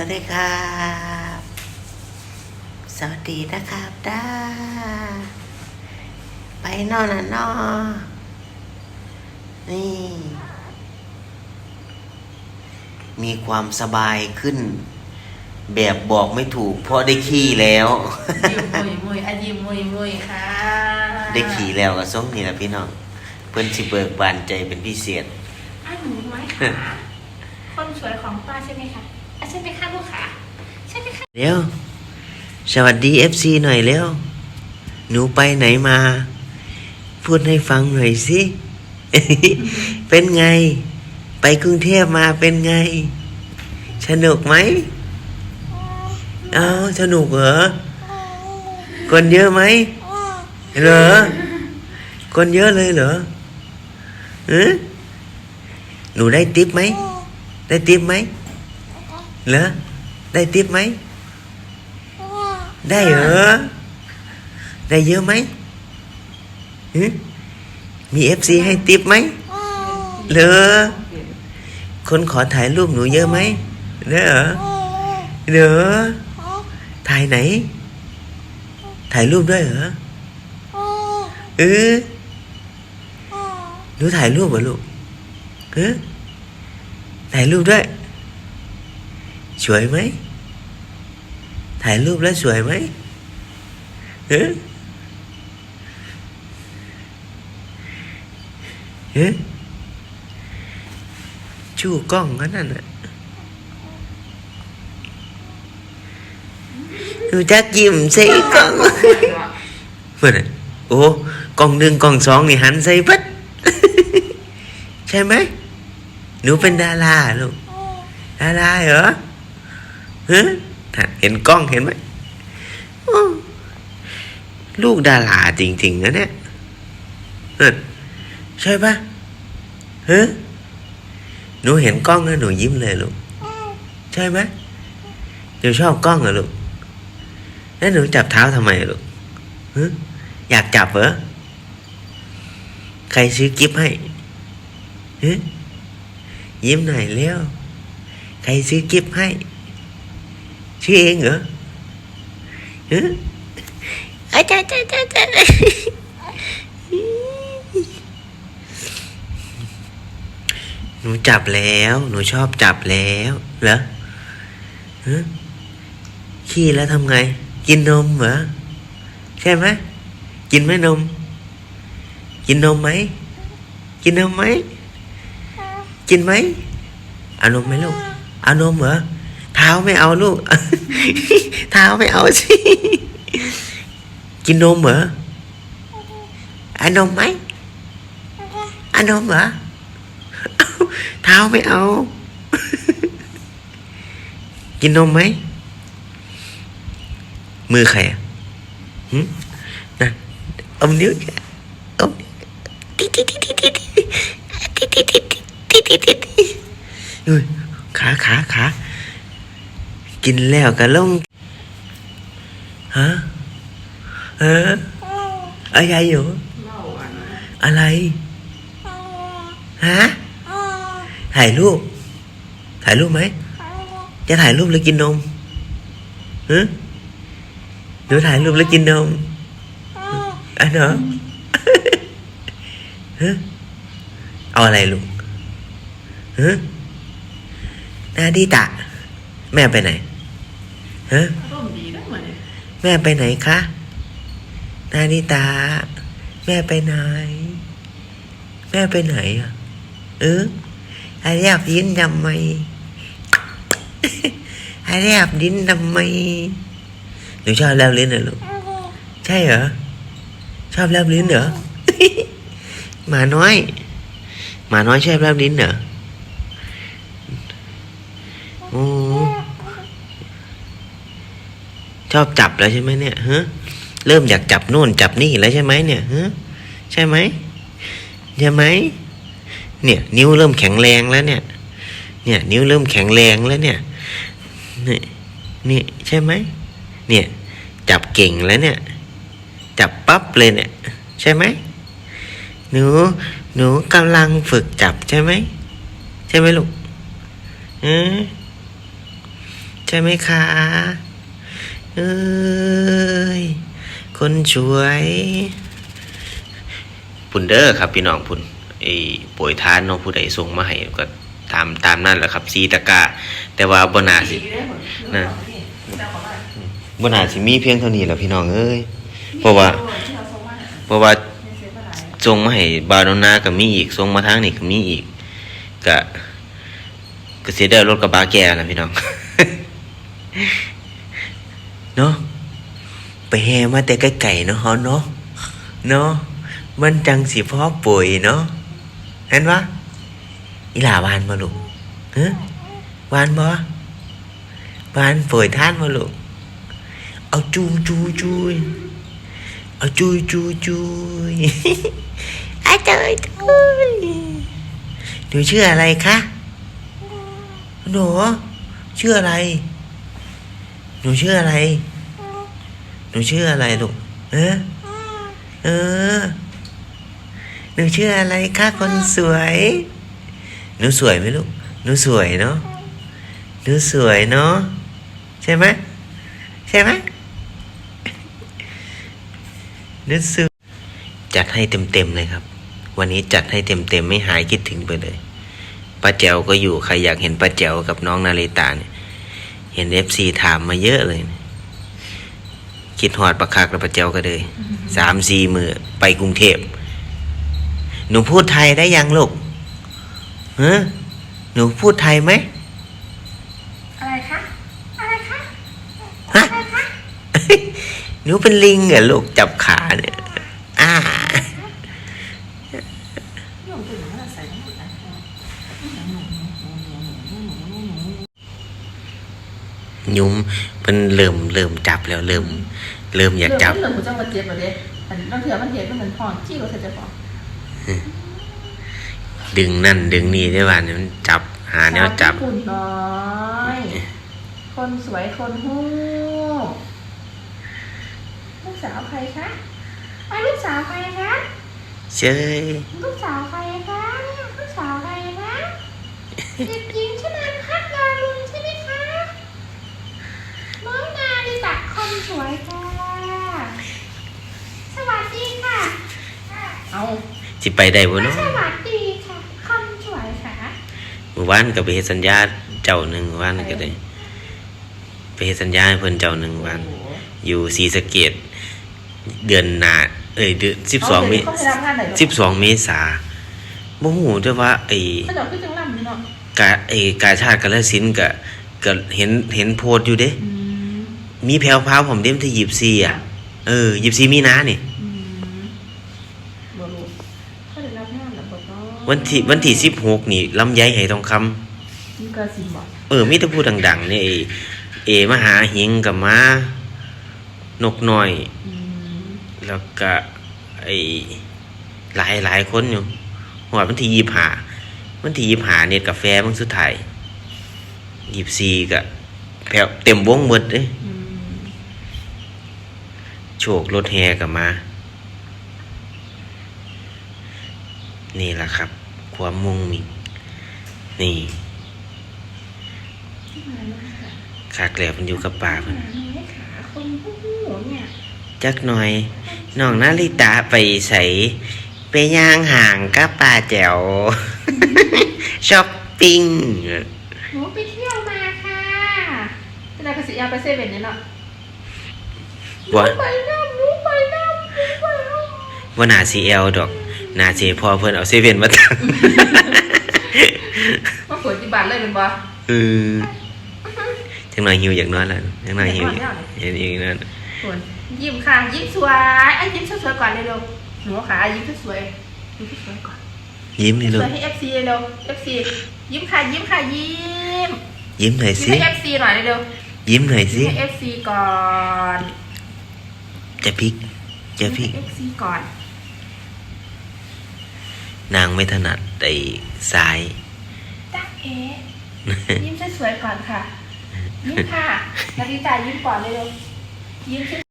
วัสดีครับสวัสดีนะครับด้าไปนอนนะนอนี่ มีความสบายขึ้น แบบบอกไม่ถูก เพราะได้ขี่แล้วยิ้มมุยมุยอะยิ้มมุยมุยค่ะ ได้ขี่แล้วก็ส่งนี่แหละพี่น้อง เพิ่นสิเบิกบานใจเป็นพิเศษอะหนูไหมค่ะคนสวยของป้าใช่ไหมคะอะ ใช่ไหมคะลูกค่ะใช่ไหมคะเร็วสวัสดี FC หน่อยเร็วหนูไปไหนมา พูดให้ฟังหน่อยสิเป็นไง ไปกรุงเทพมาเป็นไง สนุกไหมเอาสนุกเหรอคนเยอะไหมเหรอคนเยอะเลยเหรอเออหนูได้ติปไหม ได้ติปไหม เหรอได้ติปไหม ได้เหรอ ได้เยอะไหมหึมีเอฟซีให้ติปไหมเหรอคนขอถ่ายรูปหนูเยอะไหมเหรอเหรอถ่ายไหน ถ่ายรูปด้วยเหรอเออหนูถ่ายรูปเหรอลูกเออถ่ายรูปด้วย สวยไหม ถ่ายรูปแล้วสวยไหมเอ๊ะเอ๊ะชูกล้องกันนั่นน่ะหนูจักยิ้มใส่กล้องเมื่อไหร่โอ้กล้องหนึ่งกล้องสองนี่หันใส่ปัดใช่ไหมหนูเป็นดาราลูกดาราเหรอ ฮะเห็นกล้องเห็นไหมลูกดาราจริง ๆ นะเนี่ยใช่ปะฮะหนูเห็นกล้องแล้วหนูยิ้มเลยลูก ใช่ไหมหนูชอบกล้องเหรอลูก แล้วหนูจับเท้าทำไมลูกฮะอยากจับเหรอ ใครซื้อกิฟต์ให้ฮะยิ้มหน่อยเร็ว ใครซื้อกิฟต์ให้ ชื่อเองเหรอฮะอาจารย์อาจารย์อาจารย์หนูจับแล้ว หนูชอบจับแล้วเหรอฮะขี้แล้วทำไง กินนมเหรอใช่ไหมกินไหมนม กินนมไหมกินนมไหมกินไหมเอานมไหมลูกเอานมเหรอ ท้าไม่เอาลูก เท้าไม่เอาสิ กินนมเหรออานนมไหมอานนมเหรอเท้าไม่เอา กินนมไหม มือใครอะนะอมนิ้วอมนิ้วติ๊ดติ๊ดติ๊ดติ๊ดติ๊ดติ๊ดติ๊ดติ๊ดติ๊ดติ๊ดติ๊ดอุ้ยขาขาขา กินแล้วก็ลงฮะเอออะไรอยู่อะไรฮะถ่ายรูปถ่ายรูปไหมจะถ่ายรูปหรือกินนมฮะหนูถ่ายรูปหรือกินนมอันเหรอฮะเอาอะไรลูกฮะนาดีตะ แม่ไปไหน ฮะอารมณ์ดีนะเหมือนแม่ไปไหนคะนานิตา แม่ไปไหน แม่ไปไหนอะเออไอแรบยิ้นทำไมไอแรบดิ้นทำไมหนูชอบแลบลิ้นเหรอลูกใช่เหรอชอบแลบลิ้นเหรอหมาน้อยหมาน้อยชอบแลบลิ้นเหรอโอ้ช อบจับแล้วใช่ไหมเนี่ยฮะเริ่มอยากจับนู่นจับนี่แล้วใช่ไหมเนี่ยฮะใช่ไหมใช่ไหมเนี่ย นิ้วเริ่มแข็งแรงแล้วเนี่ย เนี่ย นิ้วเริ่มแข็งแรงแล้วเนี่ยนี่นี่ใช่ไหมเนี่ย จับเก่งแล้วเนี่ย จับปั๊บเลยเนี่ย ใช่ไหมหนูหนูกำลังฝึกจับใช่ไหมใช่ไหมลูกเออใช่ไหมคะ เอ้ย คนสวยพุ่นเด้อครับพี่น้องพุ่นไอ้ป่วยทานเนาะผู้ใดส่งมาให้ก็ตามตามนั่นแหละครับสีตะกาแต่ว่าบนาสินะบนาสิมีเพียงเท่านี้แหละพี่น้องเอ้ยเพราะว่า เพราะว่าส่งมาให้บาโนนาก็มีอีกส่งมาทางนี่ก็มีอีกก็ก็เสียได้รถกระบะแก่นะพี่น้อง ไปแห่มาแต่ไกลๆเนาะเนาะเนาะมันจังสิพ่อป่วยเนาะเห็นปะอีหลาวานมาลูกเฮะวานบ่วานป่วยท่านมาลูกเอาจูจูจูยเอาจูจูจูยอาเจยจูยหนูชื่ออะไรคะหนูชื่ออะไรหนูชื่ออะไร นูชื่ออะไรลูกเออเออ หนูชื่ออะไรคะคนสวย หนูสวยไหมลูก หนูสวยเนาะ หนูสวยเนาะ ใช่ไหมใช่ไหมหนูสวยจัดให้เต็มๆเลยครับ วันนี้จัดให้เต็มๆไม่หายคิดถึงไปเลยป้าแจวก็อยู่ใครอยากเห็นป้าแจวกับน้องนาริตาเนี่ย เห็นเอฟซีถามมาเยอะเลยนะ คิดหอดประคักแล้วประเจ้าก็เลยสามสี่มือไปกรุงเทพหนูพูดไทยได้ยังลูกฮะหนูพูดไทยไหมอะไรคะอะไรคะฮะหนูเป็นลิงเหรอลูกจับขาเนี่ยอ่ายุ้ม มันเริ่มเริ่มจับแล้วเริ่มเริ่มอยากจับเหลือหัวจังหวัดเจ็บแบบนี้อันบางเถื่อมันเห็นมันเหมือนพองจี้ก็เธอจะพองดึงนั่นดึงนี่ได้ว่าเนี่ยมันจับหาแนวจับสาวญี่ปุ่นน้อย คนสวยคนหู้ลูกสาวใครคะไอ้ลูกสาวใครคะเชยลูกสาวใครคะลูกสาวใครคะเด็กหญิงชนันพัฒนาลุนใช่ไหมคะน้องนาดิตะ คนสวยค่ะ สวัสดีค่ะเอาสิไปได้บ่เนาะสวัสดีค่ะคนสวยค่ะเมื่อวานก็ไปเฮ็ดสัญญาเจ้าหนึ่งเมื่อวานก็ได้ไปเฮ็ดสัญญาให้เพิ่นเจ้าหนึ่งวัน อยู่ศรีสะเกดเดือนหน้าเอ้ยเดือนสิบสองมิเขาไปรับงานไหนหรอสิบสองเมษาบ่ฮู้ด้วยว่าไอ้เขาจะขึ้นจังลำนี่เนาะกาไอ้กาชาติกาฬสินธุ์ก็ก็เห็นเห็นโพสต์อยู่เด้อื มมีแพรวพราวผมเด้มที่ยิบซีอะ เออยิบซีมีนานี่ อืมบ่รู้เขาจะรับงานหรือเปล่าวันที่วันที่สิบหกนี่ลำไยไหทองคำมีกระสิบบอกเออมีแต่พูดดัง ๆ เนี่ยไอ้เอมหาหิงกับมานกน้อย อืมแล้วก็ไอ้หลายหลายคนอยู่หอดวันที่ยี่หาวันที่ยี่หาเน็ตกาแฟมันสุดท้ายยี่สี่ก็แผ่วเต็มวงหมดเลย อืม โชครถแฮกับมา นี่แหละครับ ความมุ่งมิ่งนี่ขากแหลมมันอยู่กับป่าเพิ่นให้ขาคนหูเนี่ยจักหน่อยน้องนาริตาไปใส่ไปย่างห่างกับป่าแจ๋วช้อปปิ้งหนูไปเที่ยวมาค่ะจะได้กระสิยาไปเซเว่นเนี่ยเนาะ ว่าไปน้ำหนูไปน้ำหนูไปน้ำว่านาซีเอลดอกนาเจพอเพิ่นเอาเซเว่นมาตั้งมาเปิดที่บ้านเลยเป็นบ่เออจังหน่อยหิวอยากนอนแล้วจังหน่อยหิวเห็นอีกนั่นส่วนยิ้มค่ะ ยิ้มสวยไอ้ยิ้มสวยๆก่อนเร็วๆหนูขายิ้มสวยๆยิ้มสวยๆก่อนยิ้มนี่สลูวกยให้ FC เร็วๆ FC ยิ้มค่ะยิ้มค่ะยิ้มยิ้มหน่อยยิ้มสิให้ FC หน่อยเร็วยิ้มหน่อยๆสิยิ้มให้ FC ก่อน จะพลิกจะพลิยิ้กมให้ FC ก่อน นางไม่ถนัดไอ้ซ้ายจ้าเอ๋ยิ้มสวยๆก่อนค่ะ ยิ้มค่ะนาฬิตายิ้มก่อนเร็วๆยิ้ม